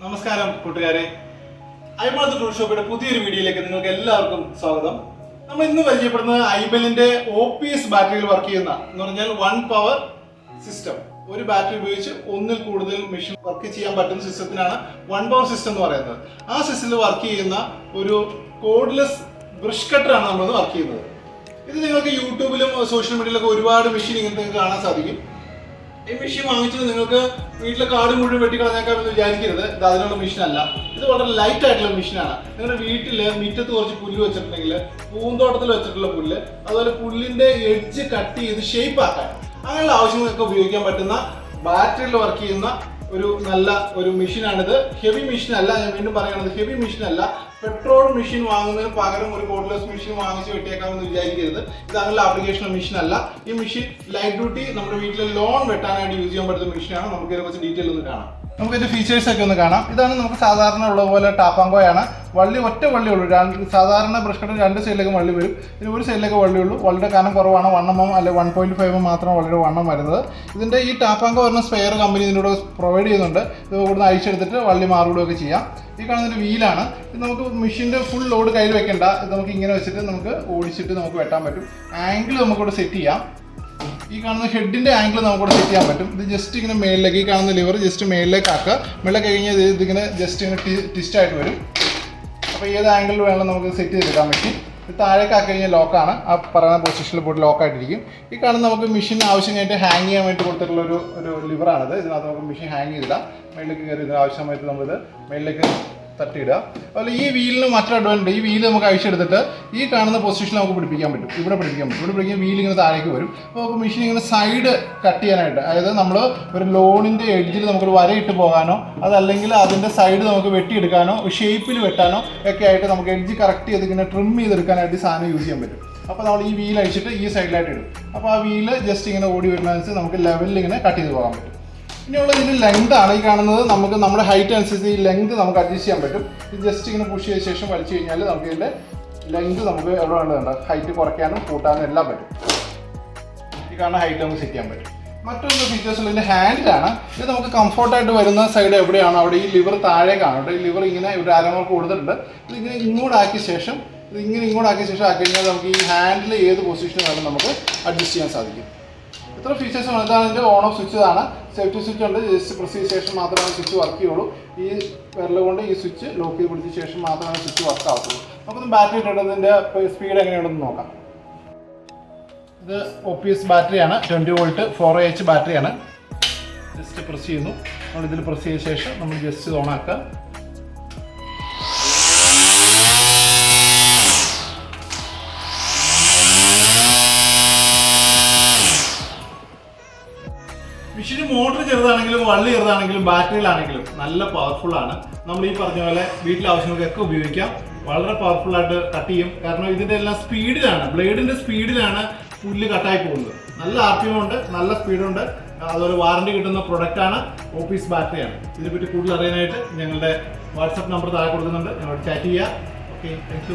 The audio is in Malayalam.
നമസ്കാരം കൂട്ടുകാരെ. ഐമാർത്ത് ടൂർ ഷോപ്പിയുടെ പുതിയൊരു വീഡിയോയിലേക്ക് നിങ്ങൾക്ക് എല്ലാവർക്കും സ്വാഗതം. നമ്മൾ ഇന്ന് പരിചയപ്പെടുന്നത് ഐബലിന്റെ ഒ പി എസ് ബാറ്ററിയിൽ വർക്ക് ചെയ്യുന്ന എന്ന് പറഞ്ഞാൽ വൺ പവർ സിസ്റ്റം ഒരു ബാറ്ററി ഉപയോഗിച്ച് ഒന്നിൽ കൂടുതൽ മെഷീൻ വർക്ക് ചെയ്യാൻ പറ്റുന്ന സിസ്റ്റത്തിനാണ് വൺ പവർ സിസ്റ്റം എന്ന് പറയുന്നത്. ആ സിസ്റ്റത്തിൽ വർക്ക് ചെയ്യുന്ന ഒരു കോഡ്ലെസ് ബ്രഷ് കട്ടറാണ് നമ്മളിന്ന് വർക്ക് ചെയ്യുന്നത്. ഇത് നിങ്ങൾക്ക് യൂട്യൂബിലും സോഷ്യൽ മീഡിയയിലൊക്കെ ഒരുപാട് മെഷീൻ ഇങ്ങനത്തെ കാണാൻ സാധിക്കും. ഈ മെഷീൻ വാങ്ങിച്ചത് നിങ്ങൾക്ക് വീട്ടിലെ കാട് മുഴുവൻ വെട്ടിക്കളഞ്ഞേക്കാമെന്ന് വിചാരിക്കരുത്. ഇത് അതിനുള്ള മെഷീൻ അല്ല. ഇത് വളരെ ലൈറ്റ് ആയിട്ടുള്ള മെഷീനാണ് നിങ്ങളുടെ വീട്ടിൽ മുറ്റത്ത് കുറച്ച് പുല്ല് വെച്ചിട്ടുണ്ടെങ്കിൽ പൂന്തോട്ടത്തിൽ വെച്ചിട്ടുള്ള പുല്ല് അതുപോലെ പുല്ലിന്റെ എഡ്ജ് കട്ട് ചെയ്ത് ഷേപ്പ് ആക്കാൻ. അങ്ങനെയുള്ള ആവശ്യങ്ങൾക്ക് ഉപയോഗിക്കാൻ പറ്റുന്ന ബാറ്ററിയിൽ വർക്ക് ചെയ്യുന്ന ഒരു നല്ല ഒരു മെഷീനാണിത് ഹെവി മെഷീൻ അല്ല ഞാൻ വീണ്ടും പറയുന്നത് ഹെവി മെഷീൻ അല്ല. പെട്രോൾ മെഷീൻ വാങ്ങുന്നതിന് പകരം ഒരു കോഡ്ലെസ് മെഷീൻ വാങ്ങിച്ച് വെട്ടിയേക്കാമെന്ന് വിചാരിക്കരുത്. ഇത് അങ്ങനെയുള്ള ആപ്ലിക്കേഷൻ മെഷീൻ അല്ല. ഈ മെഷീൻ ലൈറ്റ് ഡ്യൂട്ടി നമ്മുടെ വീട്ടിലെ ലോൺ വെട്ടാനായിട്ട് യൂസ് ചെയ്യാൻ പറ്റുന്ന മെഷീനാണ് നമുക്ക് ഇതിനെ കുറച്ച് ഡീറ്റെയിൽ ഒന്ന് കാണാം. നമുക്ക് ഇതിന്റെ ഫീച്ചേഴ്സ് ഒക്കെ ഒന്ന് കാണാം. ഇതാണ് നമുക്ക് സാധാരണ ഉള്ള പോലെ ടാപ്പാങ്കോയാണ്. വള്ളി ഒറ്റ വള്ളി ഉള്ളൂ. സാധാരണ ബ്രഷ് രണ്ട് സൈഡിലേക്ക് വള്ളി വരും. ഇതിന് ഒരു സൈഡിലേക്ക് വള്ളി ഉള്ളൂ. വള്ളിയുടെ കനം കുറവാണ്. വൺ എം എം അല്ലെ വൺ പോയിന്റ് ഫൈവ് എം മാത്രം വള്ളിയുടെ വണ്ണം വരുന്നത്. ഇതിന്റെ ഈ ടാപ്പാങ്കോ വരുന്ന സ്പെയർ കമ്പനി ഇതിനോട് പ്രൊവൈഡ് ചെയ്യുന്നുണ്ട്. ഇത് ഇവിടുന്ന് അയച്ചെടുത്തിട്ട് വള്ളി മാറുകയൊക്കെ ചെയ്യാം. ഈ കാണുന്നൊരു വീലാണ്. ഇത് നമുക്ക് മെഷീന്റെ ഫുൾ ലോഡ് കയ്യിൽ വെക്കണ്ട. ഇത് നമുക്ക് ഇങ്ങനെ വെച്ചിട്ട് നമുക്ക് ഓടിച്ചിട്ട് നമുക്ക് വെട്ടാൻ പറ്റും. ആംഗിൾ നമുക്കിവിടെ സെറ്റ് ചെയ്യാം. ഈ കാണുന്ന ഹെഡിന്റെ ആംഗിൾ നമുക്കിവിടെ സെറ്റ് ചെയ്യാൻ പറ്റും. ഇത് ജസ്റ്റ് ഇങ്ങനെ മേളിലേക്ക് ഈ കാണുന്ന ലിവർ ജസ്റ്റ് മേളിലേക്ക് ആക്കുക. മേളിലേക്ക് കഴിഞ്ഞാൽ ഇതിങ്ങനെ ജസ്റ്റ് ഇങ്ങനെ ട്വിസ്റ്റ് ആയിട്ട് വരും. അപ്പോൾ ഏത് ആംഗിളിൽ വേണം നമുക്ക് സെറ്റ് ചെയ്തെടുക്കാൻ പറ്റും? താഴേക്ക് ആക്കി കഴിഞ്ഞാൽ ലോക്കാണ് ആ പറയുന്ന പൊസിഷനിൽ പോയിട്ട് ലോക്കായിട്ടിരിക്കും ഈ കാണുന്ന നമുക്ക് മെഷീൻ ആവശ്യം കഴിഞ്ഞിട്ട് ഹാങ് ചെയ്യാൻ വേണ്ടി കൊടുത്തിട്ടുള്ള ഒരു ഒരു ലിവറാണിത് ഇതിനകത്ത് നമുക്ക് മെഷീൻ ഹാങ് ചെയ്തില്ല മേളിലേക്ക് കയറി ഇതിന് ആവശ്യമായിട്ട് നമ്മളിത് മേളിലേക്ക് തട്ടിയിടുക. അതുപോലെ ഈ വീലിന് മറ്റൊരു അഡ്വാന്റേജ് ഈ വീൽ നമുക്ക് അഴിച്ചെടുത്തിട്ട് ഈ കാണുന്ന പൊസിഷനിൽ നമുക്ക് പിടിപ്പിക്കാൻ പറ്റും. ഇവിടെ പിടിപ്പിക്കാൻ പറ്റും. ഇവിടെ പിടിക്കുക വീൽ ഇങ്ങനെ താഴേക്ക് വരും. അപ്പോൾ നമുക്ക് മെഷീൻ ഇങ്ങനെ സൈഡ് കട്ട് ചെയ്യാനായിട്ട് അതായത് നമ്മൾ ഒരു ലോണിന്റെ എഡ്ജിൽ നമുക്കൊരു വരയിട്ട് പോകാനോ അതല്ലെങ്കിൽ അതിന്റെ സൈഡ് നമുക്ക് വെട്ടിയെടുക്കാനോ ഷേപ്പിൽ വെട്ടാനോ ഒക്കെ ആയിട്ട് നമുക്ക് എഡ്ജ് കറക്റ്റ് ചെയ്ത് ഇങ്ങനെ ട്രിം ചെയ്തെടുക്കാനായിട്ട് സാധനം യൂസ് ചെയ്യാൻ പറ്റും. അപ്പോൾ നമ്മൾ ഈ വീൽ അഴിച്ചിട്ട് ഈ സൈഡിലായിട്ട് ഇടും. അപ്പോൾ ആ വീൽ ജസ്റ്റ് ഇങ്ങനെ ഓടി വരുന്നതനുസരിച്ച് നമുക്ക് ലെവലിൽ ഇങ്ങനെ കട്ട് ചെയ്ത് പോകാൻ പറ്റും. ഇനിയുള്ള ഇതിൽ ലെങ്ത് ആണ് ഈ കാണുന്നത്. നമുക്ക് നമ്മുടെ ഹൈറ്റ് അനുസരിച്ച് ഈ ലെങ്ത് നമുക്ക് അഡ്ജസ്റ്റ് ചെയ്യാൻ പറ്റും. ഇത് ജസ്റ്റ് ഇങ്ങനെ പുഷ് ചെയ്ത ശേഷം വലിച്ചു കഴിഞ്ഞാൽ നമുക്ക് ഇതിന്റെ ലെങ്ത് നമുക്ക് എവിടെ വേണ്ടതുണ്ട് ഹൈറ്റ് കുറയ്ക്കാനും കൂട്ടാനും എല്ലാം പറ്റും. ഈ കാണുന്ന ഹൈറ്റ് നമുക്ക് സെറ്റ് ചെയ്യാൻ പറ്റും. മറ്റൊരു ഫീച്ചേഴ്സ് ഇതിന്റെ ഹാൻഡിലാണ് ഇത് നമുക്ക് കംഫർട്ടായിട്ട് വരുന്ന സൈഡ് എവിടെയാണോ അവിടെ ഈ ലിവർ താഴെ അവിടെ ഈ ലിവർ ഇങ്ങനെ ഒരു അരമർക്ക് കൊടുത്തിട്ടുണ്ട്. ഇത് ഇങ്ങനെ ഇങ്ങോട്ട് ആക്കിയ ശേഷം ഇത് ഇങ്ങനെ ഇങ്ങോട്ട് ഇങ്ങോട്ടാക്കിയ ശേഷം ആക്കി കഴിഞ്ഞാൽ നമുക്ക് ഈ ഹാൻഡിൽ ഏത് പൊസിഷനിലാണ് നമുക്ക് അഡ്ജസ്റ്റ് ചെയ്യാൻ സാധിക്കും. ഇത്ര ഫീച്ചേഴ്സ് ആണ് ഇതാണ് ഓൺ ഓഫ് സ്വിച്ച് ആണ് സേഫ്റ്റി സ്വിച്ച് ഉണ്ട്. ജസ്റ്റ് പ്രസ് ചെയ്ത ശേഷം മാത്രമേ സ്വിച്ച് വർക്ക് ചെയ്യുള്ളൂ. ഈ വിരൽ കൊണ്ട് ഈ സ്വിച്ച് ലോക്ക് ചെയ്ത് പിടിച്ച ശേഷം മാത്രമേ സ്വിച്ച് വർക്ക് ആവത്തുള്ളൂ. നമുക്കൊന്ന് ബാറ്ററി ഇട്ടതിന്റെ സ്പീഡ് എങ്ങനെയുണ്ടെന്ന് നോക്കാം. ഇത് ഒ പി എസ് ബാറ്ററിയാണ് ട്വന്റി വോൾട്ട് ഫോർ എച്ച് ബാറ്ററിയാണ് ജസ്റ്റ് പ്രസ് ചെയ്യുന്നു. നമ്മൾ ഇതിൽ പ്രസ് ചെയ്ത ശേഷം നമ്മൾ ജസ്റ്റ് ഓൺ ഓണാക്കുക മെഷീന് മോട്ടർ ചെറുതാണെങ്കിലും വള്ളി ചെറുതാണെങ്കിലും ബാറ്ററിയിലാണെങ്കിലും നല്ല പവർഫുൾ ആണ്. നമ്മൾ ഈ പറഞ്ഞ പോലെ വീട്ടിലെ ആവശ്യങ്ങൾക്കൊക്കെ ഉപയോഗിക്കാം. വളരെ പവർഫുൾ ആയിട്ട് കട്ട് ചെയ്യും. കാരണം ഇതിന്റെ എല്ലാം സ്പീഡിലാണ് ബ്ലേഡിന്റെ സ്പീഡിലാണ് പുല്ല് കട്ടായി പോകുന്നത്. നല്ല ആർ പി എം ഉണ്ട് നല്ല സ്പീഡുണ്ട് അതൊരു വാറണ്ടി കിട്ടുന്ന പ്രൊഡക്റ്റ് ആണ്. ഓഫീസ് ബാറ്ററിയാണ് ഇതിനെപ്പറ്റി കൂടുതൽ അറിയാനായിട്ട് ഞങ്ങളുടെ വാട്സപ്പ് നമ്പർ താഴെ കൊടുക്കുന്നുണ്ട്. ഞങ്ങളോട് ചാറ്റ് ചെയ്യുക. Okay thank